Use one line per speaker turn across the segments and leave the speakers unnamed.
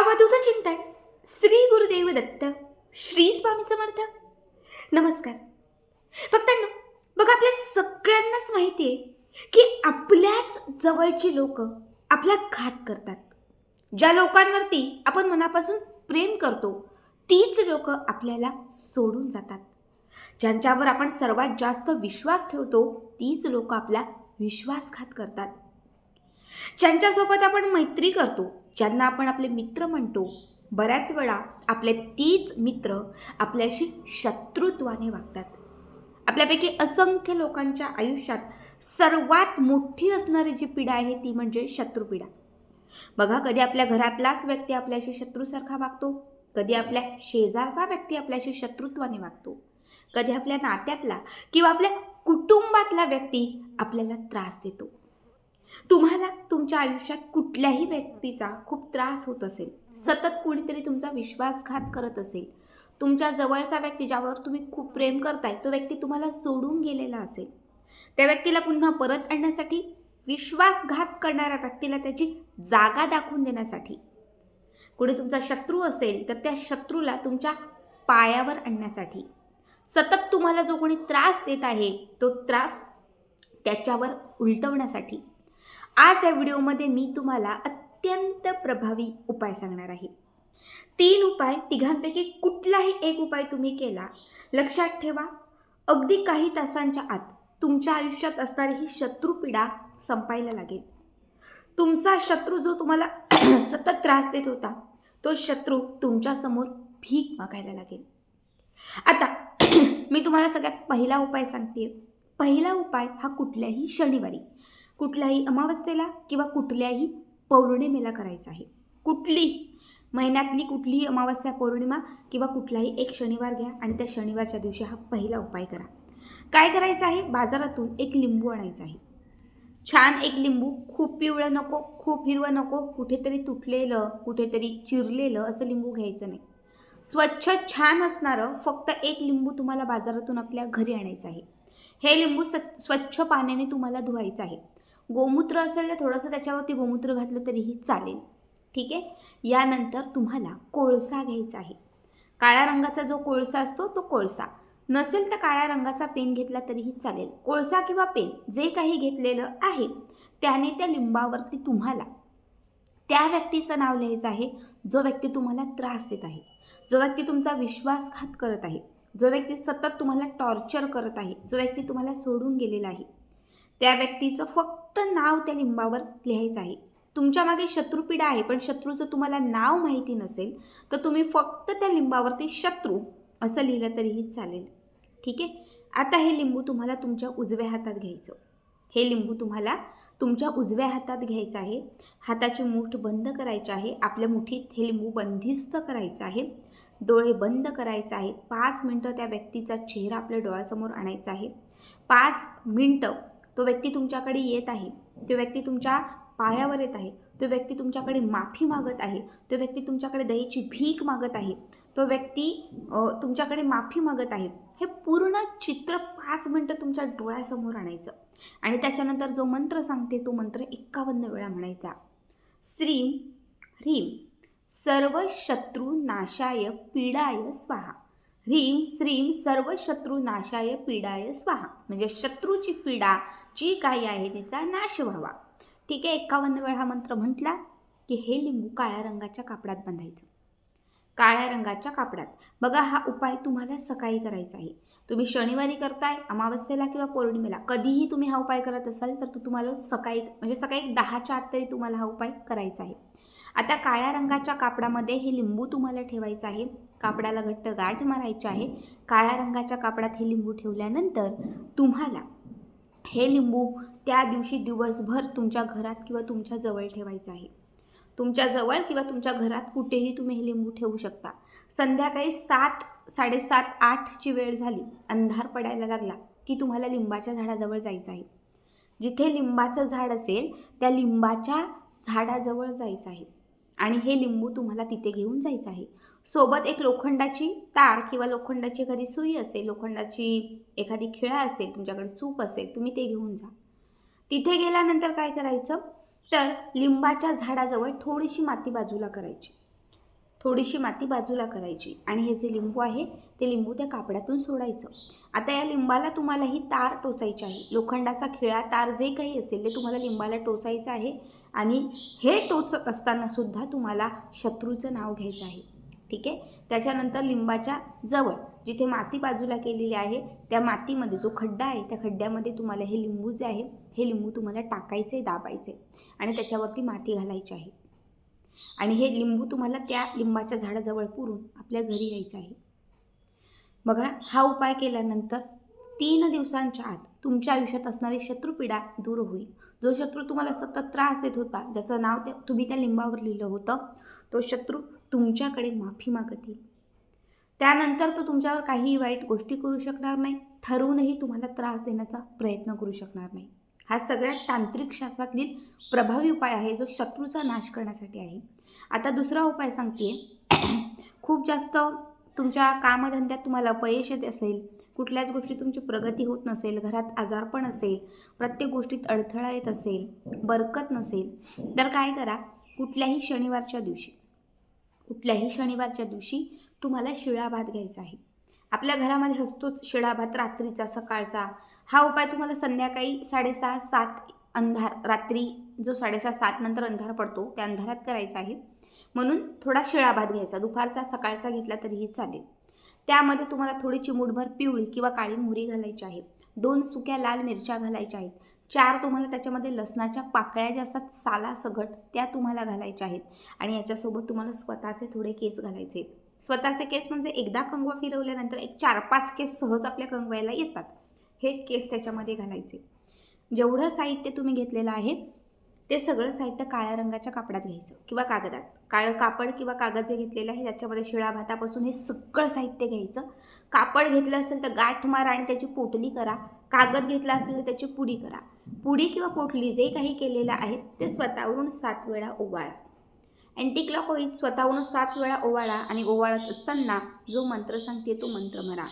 अवधूत चिंतन. श्री गुरुदेव दत्त श्री स्वामी समर्थ. नमस्कार. भक्तांनो बघा आपल्या सगळ्यांनाच माहिती आहे की आपल्याच जवळची लोक आपला घात करतात. ज्या लोकांवरती आपण मनापासून प्रेम करतो तीच लोक आपल्याला सोडून जातात. ज्यांच्यावर आपण सर्वात जास्त विश्वास ठेवतो तीच लोक आपला विश्वासघात करतात. ज्यांच्यासोबत आपण मैत्री करतो ज्यांना आपण आपले मित्र म्हणतो बऱ्याच वेळा आपले तीच मित्र आपल्याशी शत्रुत्वाने वागतात. आपल्यापैकी असंख्य लोकांच्या आयुष्यात सर्वात मोठी असणारी जी पिढा आहे ती म्हणजे शत्रुपिढा बघा कधी आपल्या घरातलाच व्यक्ती आपल्याशी शत्रूसारखा वागतो कधी आपल्या शेजारचा व्यक्ती आपल्याशी शत्रुत्वाने वागतो कधी आपल्या नात्यातला किंवा आपल्या कुटुंबातला व्यक्ती आपल्याला त्रास देतो. तुम्हाला तुमच्या आयुष्यात कुठल्याही व्यक्तीचा खूप त्रास होत असेल सतत कोणीतरी तुमचा विश्वासघात करत असेल तुमच्या जवळचा व्यक्ती ज्यावर तुम्ही खूप प्रेम करताय तो व्यक्ती तुम्हाला सोडून गेलेला असेल त्या व्यक्तीला पुन्हा परत आणण्यासाठी विश्वासघात करणाऱ्या व्यक्तीला त्याची जागा दाखवून देण्यासाठी कुणी तुमचा शत्रू असेल तर त्या शत्रूला तुमच्या पायावर आणण्यासाठी. सतत तुम्हाला जो कोणी त्रास देत आहे तो त्रास त्याच्यावर उलटवण्यासाठी. आज या व्हिडिओमध्ये मी तुम्हाला अत्यंत प्रभावी उपाय सांगणार आहे. तीन उपाय तिघांपैकी कुठलाही एक उपाय तुम्ही केला लक्षात ठेवा अगदी काही तासांच्या आत तुमच्या आयुष्यात असणारी ही शत्रुपीडा संपायला लागेल. तुमचा शत्रू जो तुम्हाला सतत त्रास देत होता तो शत्रू तुमच्यासमोर भीक मागायला लागेल. आता मी तुम्हाला सगळ्यात पहिला उपाय सांगते पहिला उपाय हा कुठल्याही शनिवारी कुठल्याही अमावस्येला किंवा कुठल्याही पौर्णिमेला करायचं आहे. कुठलीही महिन्यातली कुठलीही अमावस्या पौर्णिमा किंवा कुठलाही एक शनिवार घ्या आणि त्या शनिवारच्या दिवशी हा पहिला उपाय करा. काय करायचं आहे? बाजारातून एक लिंबू आणायचा आहे. छान एक लिंबू खूप पिवळं नको खूप हिरवं नको कुठेतरी तुटलेलं कुठेतरी चिरलेलं असं लिंबू घ्यायचं नाही. स्वच्छ छान असणारं फक्त एक लिंबू तुम्हाला बाजारातून आपल्या घरी आणायचं आहे. हे लिंबू स्वच्छ पाण्याने तुम्हाला धुवायचं आहे. गोमूत्र असेल तर थोडंसं त्याच्यावरती गोमूत्र घातलं तरीही चालेल. ठीक आहे? यानंतर तुम्हाला कोळसा घ्यायचा आहे. काळ्या रंगाचा जो कोळसा असतो तो कोळसा. नसेल तर काळ्या रंगाचा पेन घेतला तरीही चालेल. कोळसा किंवा पेन जे काही घेतलेलं आहे त्याने त्या लिंबावरती तुम्हाला त्या व्यक्तीचं नाव लिहायचं आहे. जो व्यक्ती तुम्हाला त्रास देत आहे. जो व्यक्ती तुमचा विश्वासघात करत आहे. जो व्यक्ती सतत तुम्हाला टॉर्चर करत आहे. जो व्यक्ती तुम्हाला सोडून गेलेला आहे. त्या व्यक्तीचं फक्त फक्त नाव त्या लिंबावर लिहायचं आहे. तुमच्या मागे शत्रुपीडा आहे पण शत्रूचं तुम्हाला नाव माहिती नसेल तर तुम्ही फक्त त्या लिंबावरती शत्रू असं लिहिलं तरीही चालेल. ठीक आहे? आता हे लिंबू तुम्हाला तुमच्या उजव्या हातात घ्यायचं. हे लिंबू तुम्हाला तुमच्या उजव्या हातात घ्यायचं आहे. हाताची मूठ बंद करायची आहे. आपल्या मुठीत हे लिंबू बंदिस्त करायचं आहे. डोळे बंद करायचं आहे. पाच मिनटं त्या व्यक्तीचा चेहरा आपल्या डोळ्यासमोर आणायचा आहे. पाच मिनटं तो व्यक्ती तुमच्याकडे येत आहे तो व्यक्ती तुमच्या पायावर येत आहे तो व्यक्ती तुमच्याकडे माफी मागत आहे तो व्यक्ती तुमच्याकडे दहीची भीक मागत आहे तो व्यक्ती तुमच्याकडे माफी मागत आहे हे पूर्ण चित्र पाच मिनटं तुमच्या डोळ्यासमोर आणायचं. आणि त्याच्यानंतर जो मंत्र सांगते तो मंत्र एक्कावन्न वेळा म्हणायचा. श्रीम ह्रीम सर्व शत्रू नाशाय पीडाय स्वाहा. ह्रीम श्रीम सर्व शत्रू नाशाय पीडाय स्वाहा. म्हणजे शत्रूची पीडा जी काही आहे तिचा नाश व्हावा. ठीक आहे एकावन्न वेळा हा मंत्र म्हटला की हे लिंबू काळ्या रंगाच्या कापडात बांधायचं. काळ्या रंगाच्या कापडात. बघा हा उपाय तुम्हाला सकाळी करायचा आहे. तुम्ही शनिवारी करताय अमावस्येला किंवा पौर्णिमेला कधीही तुम्ही हा उपाय करत असाल तर तो तुम्हाला सकाळी म्हणजे सकाळी दहाच्या आत तरी तुम्हाला हा उपाय करायचा आहे. आता काळ्या रंगाच्या कापडामध्ये हे लिंबू तुम्हाला ठेवायचं आहे. कापडाला घट्ट गाठ मारायची आहे. काळ्या रंगाच्या कापडात हे लिंबू ठेवल्यानंतर तुम्हाला हे लिंबू त्या दिवशी दिवसभर तुमच्या घरात किंवा तुमच्या जवळ ठेवायचं आहे. तुमच्या जवळ किंवा तुमच्या घरात कुठेही तुम्ही हे लिंबू ठेवू शकता. संध्याकाळी सात साडेसात आठची वेळ झाली अंधार पडायला लागला की तुम्हाला लिंबाच्या झाडाजवळ जायचं आहे. जिथे लिंबाचं झाड असेल त्या लिंबाच्या झाडाजवळ जायचं आहे. आणि हे लिंबू तुम्हाला तिथे घेऊन जायचं आहे. सोबत एक लोखंडाची तार किंवा लोखंडाची एखादी सुई असेल लोखंडाची एखादी खिळा असेल तुमच्याकडे चूप असेल तुम्ही ते घेऊन जा. तिथे गेल्यानंतर काय करायचं? तर लिंबाच्या झाडाजवळ थोडीशी माती बाजूला करायची. थोडीशी माती बाजूला करायची. आणि हे जे लिंबू आहे ते लिंबू त्या कापडातून सोडायचं. आता या लिंबाला तुम्हाला ही तार टोचायची आहे. लोखंडाचा खिळा तार जे काही असेल ते तुम्हाला लिंबाला टोचायचं आहे आणि हे टोचत असताना सुद्धा तुम्हाला शत्रूचं नाव घ्यायचं आहे. ठीक आहे? त्याच्यानंतर लिंबाच्या जवळ जिथे माती बाजूला केलेली आहे त्या मातीमध्ये जो खड्डा आहे त्या खड्ड्यामध्ये तुम्हाला हे लिंबू जे आहे हे लिंबू तुम्हाला टाकायचे दाबायचे आणि त्याच्यावरती माती घालायची आहे. आणि हे लिंबू तुम्हाला त्या लिंबाच्या झाडाजवळ पुरून आपल्या घरी यायचं आहे. बघा हा उपाय केल्यानंतर तीन दिवसांच्या आत तुमच्या आयुष्यात असणारी शत्रुपीडा दूर होईल. जो शत्रू तुम्हाला सतत त्रास देत होता ज्याचं नाव त्या तुम्ही त्या लिंबावर लिहिलं होतं तो शत्रू तुमच्याकडे माफी मागत येईल त्यानंतर तो तुमच्यावर काही वाईट गोष्टी करू शकणार नाही ठरवूनही तुम्हाला त्रास देण्याचा प्रयत्न करू शकणार नाही. हा सगळ्यात तांत्रिक शास्त्रातील प्रभावी उपाय आहे जो शत्रूचा नाश करण्यासाठी आहे. आता दुसरा उपाय सांगते खूप जास्त तुमच्या कामधंद्यात तुम्हाला अपयश येत असेल कुठल्याच गोष्टी तुमची प्रगती होत नसेल घरात आजारपण असेल प्रत्येक गोष्टीत अडथळा येत असेल बरकत नसेल तर काय करा कुठल्याही शनिवारच्या दिवशी कुठल्याही शनिवारच्या दिवशी तुम्हाला शिळा भात घ्यायचा आहे. आपल्या घरामध्ये असतोच शिळा भात रात्रीचा सकाळचा. हा उपाय तुम्हाला संध्याकाळी साडेसहा सात अंधार रात्री जो साडेसहा सात नंतर अंधार पडतो त्या अंधारात करायचा आहे. म्हणून थोडा शिळा भात घ्यायचा. दुपारचा सकाळचा घेतला तरीही चालेल. त्यामध्ये तुम्हाला थोडी चिमूटभर पिवळी किंवा काळी मोहरी घालायची आहे. दोन सुक्या लाल मिरच्या घालायच्या आहेत. चार तुम्हाला त्याच्यामध्ये लसणाच्या पाकळ्या ज्या असतात साला सगट त्या तुम्हाला घालायच्या आहेत. आणि याच्यासोबत तुम्हाला स्वतःचे थोडे केस घालायचे आहेत. स्वतःचे केस म्हणजे एकदा कंगवा फिरवल्यानंतर एक चार पाच केस सहज आपल्या कंगवायला येतात. हे केस त्याच्यामध्ये घालायचे. जेवढं साहित्य तुम्ही घेतलेलं आहे ते सगळं साहित्य काळ्या रंगाच्या कापडात घ्यायचं किंवा कागदात. काळं कापड किंवा कागद जे घेतलेलं आहे त्याच्यामध्ये शिळा भातापासून हे सगळं साहित्य घ्यायचं. कापड घेतलं असेल तर गाठ मारा आणि त्याची पोटली करा. कागद घेतला असेल तर त्याची पुडी करा. पुडी किंवा पोटली जे काही केलेलं आहे ते स्वतःवरून सात वेळा ओवाळा. अँटी क्लॉकवाईज स्वतःहून सात वेळा ओवाळा आणि ओवाळत असताना जो मंत्र सांगते तो मंत्र म्हणा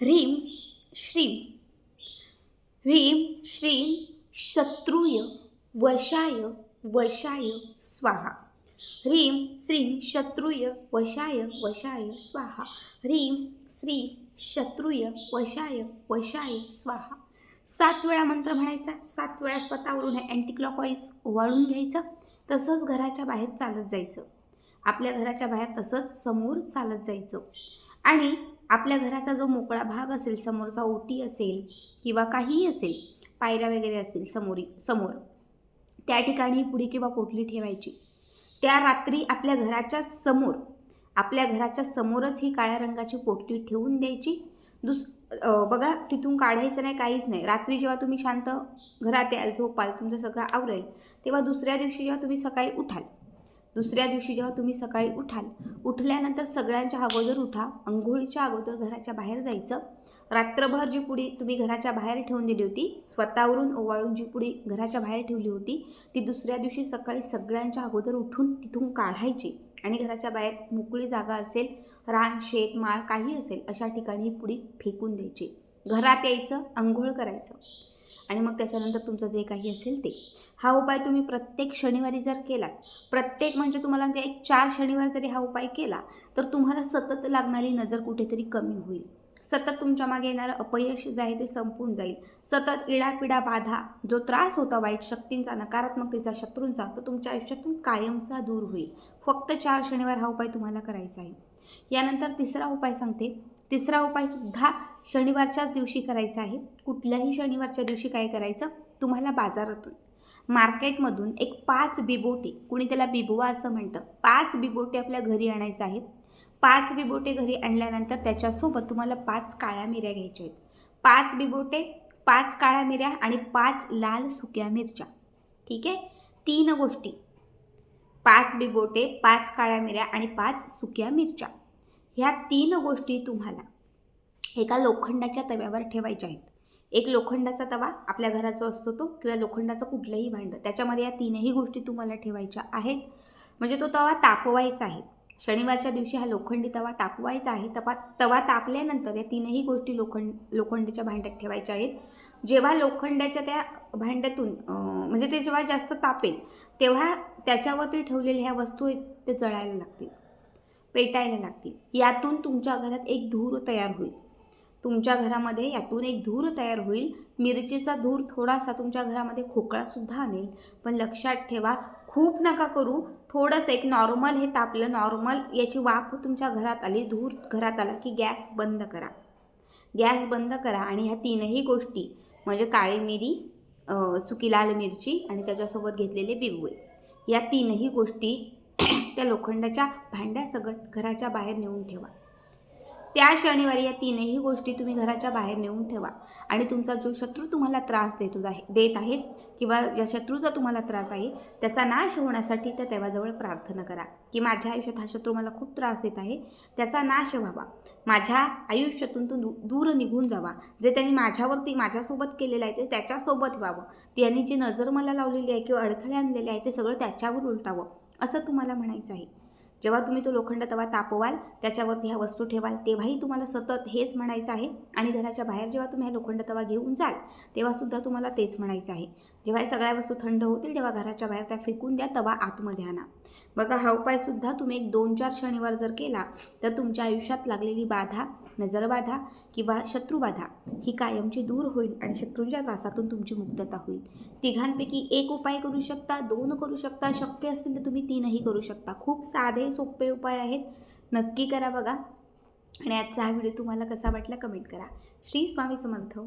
ह्रीम श्रीम. ह्रीम श्रीम शत्रुय. वशाय वशाय स्वाहा। ह्रीं श्रीं शत्रुय वशाय वशाय स्वाहा। ह्रीं श्री शत्रुय वशाय वशाय स्वाहा। सात वेळा मंत्र म्हणायचा सात वेळा स्वतःवरून हे अँटी क्लॉकवाईज ओवाळून घ्यायचं तसंच घराच्या बाहेर चालत जायचं. आपल्या घराच्या बाहेर तसंच समोर चालत जायचं. आणि आपल्या घराचा जो मोकळा भाग असेल समोरचा ओटी असेल किंवा काहीही असेल पायऱ्या वगैरे असतील समोरी समोर त्या ठिकाणी पुडी किंवा पोटली ठेवायची. त्या रात्री आपल्या घराच्या समोर आपल्या घराच्या समोरच ही काळ्या रंगाची पोटली ठेवून द्यायची. दुस बघा तिथून काढायचं नाही काहीच नाही. रात्री जेव्हा तुम्ही शांत घरात याल झोपाल तुमचं सगळं आवरेल तेव्हा दुसऱ्या दिवशी जेव्हा तुम्ही सकाळी उठाल दुसऱ्या दिवशी जेव्हा तुम्ही सकाळी उठाल उठल्यानंतर सगळ्यांच्या अगोदर उठा. अंघोळीच्या अगोदर घराच्या बाहेर जायचं. रात्रभर जी पुडी तुम्ही घराच्या बाहेर ठेवून दिली होती स्वतःवरून ओवाळून जी पुडी घराच्या बाहेर ठेवली होती ती दुसऱ्या दिवशी सकाळी सगळ्यांच्या अगोदर उठून तिथून काढायची. आणि घराच्या बाहेर मोकळी जागा असेल रान शेत माळ काही असेल अशा ठिकाणी ही पुडी फेकून द्यायची. घरात यायचं अंघोळ करायचं. आणि मग त्याच्यानंतर तुमचं जे काही असेल ते. हा उपाय तुम्ही प्रत्येक शनिवारी जर केलात प्रत्येक म्हणजे तुम्हाला एक चार शनिवार जरी हा उपाय केला तर तुम्हाला सतत लागणारी नजर कुठेतरी कमी होईल. सतत तुमच्या मागे येणारं अपयश जे आहे ते संपून जाईल. सतत इडापिडा बाधा जो त्रास होता वाईट शक्तींचा नकारात्मकतेचा शत्रूंचा तो तुमच्या आयुष्यातून कायमचा दूर होईल. फक्त चार शनिवार हा उपाय तुम्हाला करायचा आहे. यानंतर तिसरा उपाय सांगते. तिसरा उपाय सुद्धा शनिवारच्याच दिवशी करायचा आहे. कुठल्याही शनिवारच्या दिवशी काय करायचं? तुम्हाला बाजारातून. मार्केटमधून एक पाच बिबोटे कुणी त्याला बिबवा असं म्हणतं पाच बिबोटे आपल्या घरी आणायचं आहे पाच बिबोटे घरी आणल्यानंतर त्याच्यासोबत तुम्हाला पाच काळ्या मिऱ्या घ्यायच्या आहेत. पाच बिबोटे पाच काळ्या मिऱ्या आणि पाच लाल सुक्या मिरच्या. ठीक आहे? तीन गोष्टी. पाच बिबोटे पाच काळ्या मिऱ्या आणि पाच सुक्या मिरच्या. ह्या तीन गोष्टी तुम्हाला एका लोखंडाच्या तव्यावर ठेवायच्या आहेत. एक लोखंडाचा तवा आपल्या घरात असतो तो किंवा लोखंडाचं कुठलंही भांडं. त्याच्यामध्ये या तीनही गोष्टी तुम्हाला ठेवायच्या आहेत. म्हणजे तो तवा तापवायचा आहे. शनिवारच्या दिवशी हा लोखंडी तवा तापवायचा आहे. तपा तवा तापल्यानंतर या तीनही गोष्टी लोखंड लोखंडाच्या भांड्यात ठेवायच्या आहेत. जेव्हा लोखंडाच्या त्या भांड्यातून म्हणजे ते जेव्हा जास्त तापेल तेव्हा त्याच्यावरती ठेवलेल्या ह्या वस्तू आहेत ते जळायला लागतील पेटायला लागतील. यातून तुमच्या घरात एक धूर तयार होईल. तुमच्या घरामध्ये यातून एक धूर तयार होईल. मिरचीचा धूर थोडासा तुमच्या घरामध्ये खोकळासुद्धा आणेल. पण लक्षात ठेवा खूप नका करू. थोडंसं एक नॉर्मल हे तापलं नॉर्मल याची वाफ तुमच्या घरात आली धूर घरात आला की गॅस बंद करा. गॅस बंद करा आणि ह्या तीनही गोष्टी म्हणजे काळी मिरी सुकी लाल मिरची आणि त्याच्यासोबत घेतलेले बिबुळे या तीनही गोष्टी त्या लोखंडाच्या भांड्यासकट घराच्या बाहेर नेऊन ठेवा. त्या शनिवारी या तीनही गोष्टी तुम्ही घराच्या बाहेर नेऊन ठेवा. आणि तुमचा जो शत्रू तुम्हाला त्रास देतो आहे देत आहे किंवा ज्या शत्रूचा तुम्हाला त्रास आहे त्याचा नाश होण्यासाठी त्या देवाजवळ प्रार्थना करा की माझ्या आयुष्यात हा शत्रू मला खूप त्रास देत आहे त्याचा नाश व्हावा. माझ्या आयुष्यातून तो दूर निघून जावा. जे त्यांनी माझ्यावरती माझ्यासोबत केलेलं आहे ते त्याच्यासोबत व्हावं. त्यांनी जी नजर मला लावलेली आहे किंवा अडथळे आणलेले आहे ते सगळं त्याच्यावर उलटावं. असं तुम्हाला म्हणायचं आहे. जेव्हा तुम्ही तो लोखंड तवा तापवाल त्याच्यावरती ह्या वस्तू ठेवाल तेव्हाही तुम्हाला सतत हेच म्हणायचं आहे. आणि घराच्या बाहेर जेव्हा तुम्ही हा लोखंड तवा घेऊन जाल तेव्हासुद्धा तुम्हाला तेच म्हणायचं आहे. जेव्हा या सगळ्या वस्तू थंड होतील तेव्हा घराच्या बाहेर त्या फेकून द्या तवा आतमध्ये आणा. बघा हा उपायसुद्धा तुम्ही एक दोन चार शनिवार जर केला तर तुमच्या आयुष्यात लागलेली बाधा नजरबाधा किंवा शत्रुबाधा ही कायमची दूर होईल आणि शत्रूंच्या त्रासातून तुमची मुक्तता होईल. तिघांपैकी एक उपाय करू शकता दोन करू शकता शक्य असतील तर तुम्ही तीनही करू शकता. खूप साधे सोपे उपाय आहेत. नक्की करा बघा. आणि आजचा हा व्हिडिओ तुम्हाला कसा वाटला कमेंट करा. श्री स्वामी समर्थ.